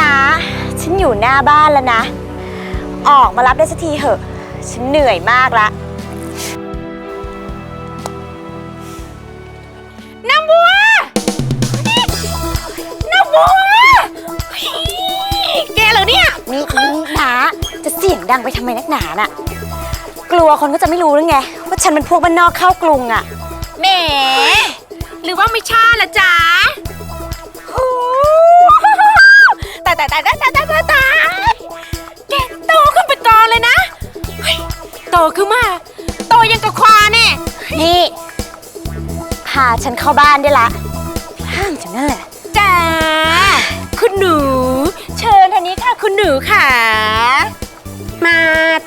นะฉันอยู่หน้าบ้านแล้วนะ ออกมารับได้สักทีเถอะ ฉันเหนื่อยมากละน้ำบัวน้ำบัวเฮ้ยแกเหรอเนี่ยนี่นี่นะจะเสียงดังไปทำไมนักหนาน่ะ กลัวคนก็จะไม่รู้หรือไง ว่าฉันเป็นพวกบ้านนอกเข้ากรุงอะแหมหรือว่าไม่ใช่ละจ๊ะ ตขึ้นมาโตยังกับควาเนี่ยนี่พาฉันเข้าบ้านได้ละห้ามจังนั่นแหละจ้าคุณหนู เชิญทางนี้ค่ะคุณหนูค่ะ มา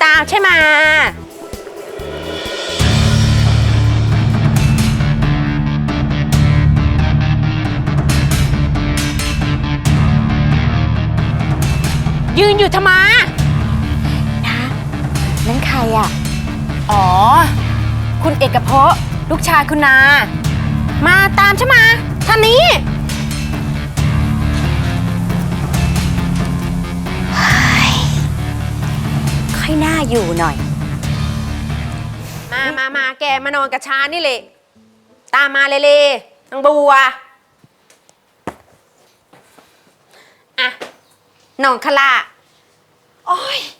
ตามใช่ไหมายืนอยู่ทำไม นั่นใครอะอ๋อ คุณเอกภพลูกชายคุณนา มาตามใช่ไหมาท่านนี้ ค่อยน่าอยู่หน่อย มามามาแกมานอนกับชานี่เลย ตามมาเลยเลยนางบัว อะน้องคละโอ้ยนี่ทำไ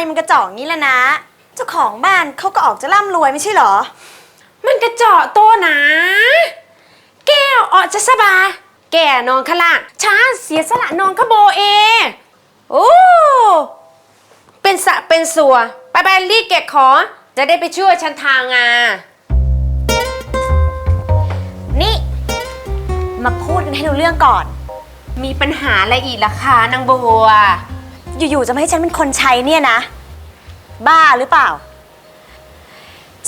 มมันกระจอกงี้ล่ะนะ เจ้าของบ้านเขาก็ออกจะร่ำรวยไม่ใช่เหรอ มันกระเจาะตัวนะ แก้วออกจะสบายแกนอนคละช้าเสียสละนอนขโบเอโอ้เป็นสะเป็นสัว ไปไปรีดเก็บของจะได้ไปช่วยฉันทางงานนี่ มาพูดกันให้รู้เรื่องก่อน มีปัญหาอะไรอีกล่ะคะนางบัว อยู่ๆจะไม่ให้ฉันเป็นคนใช้เนี่ยนะ บ้าหรือเปล่า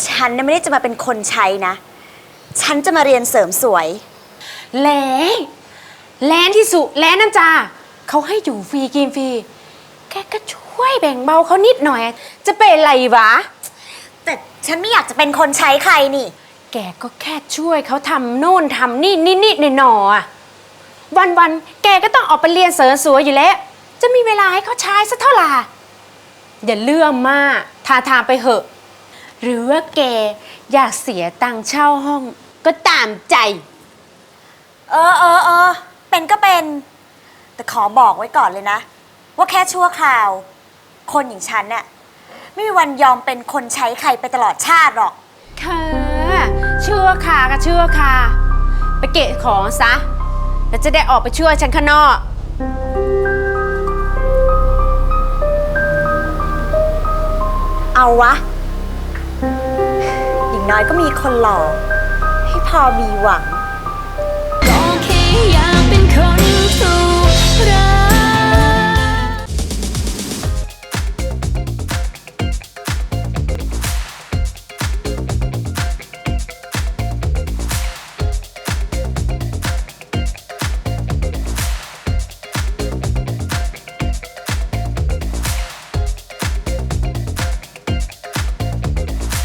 ฉันน่ะไม่ได้จะมาเป็นคนใช้นะ ฉันจะมาเรียนเสริมสวยแล้แล้ที่สุแล้นั่นจ้าเขาให้อยู่ฟรีกินฟรี แกก็ช่วยแบ่งเบาเขานิดหน่อย จะเป็นไรวะ แต่ฉันไม่อยากจะเป็นคนใช้ใครนี่ แกก็แค่ช่วยเขาทำโน่นทำนี่นิดนิดๆหน่อยๆอะวันวันๆ แกก็ต้องออกไปเรียนเสริมสวยอยู่แล้ว จะมีเวลาให้เขาใช้สักเท่าไหร่อย่าเลื่อมมากทาทางไปเหอะ หรือว่าแกอยากเสียตังค์เช่าห้องก็ตามใจ เออเออเออเป็นก็เป็น แต่ขอบอกไว้ก่อนเลยนะ ว่าแค่ชั่วคราว คนอย่างฉันน่ะไม่มีวันยอมเป็นคนใช้ใครไปตลอดชาติหรอกค่ะเชื่อค่ะก็เชื่อค่ะ ไปเกะของซะ แล้วจะได้ออกไปช่วยฉันข้างนอก เอาวะ อย่างน้อยก็มีคนหล่อให้พอมีหวัง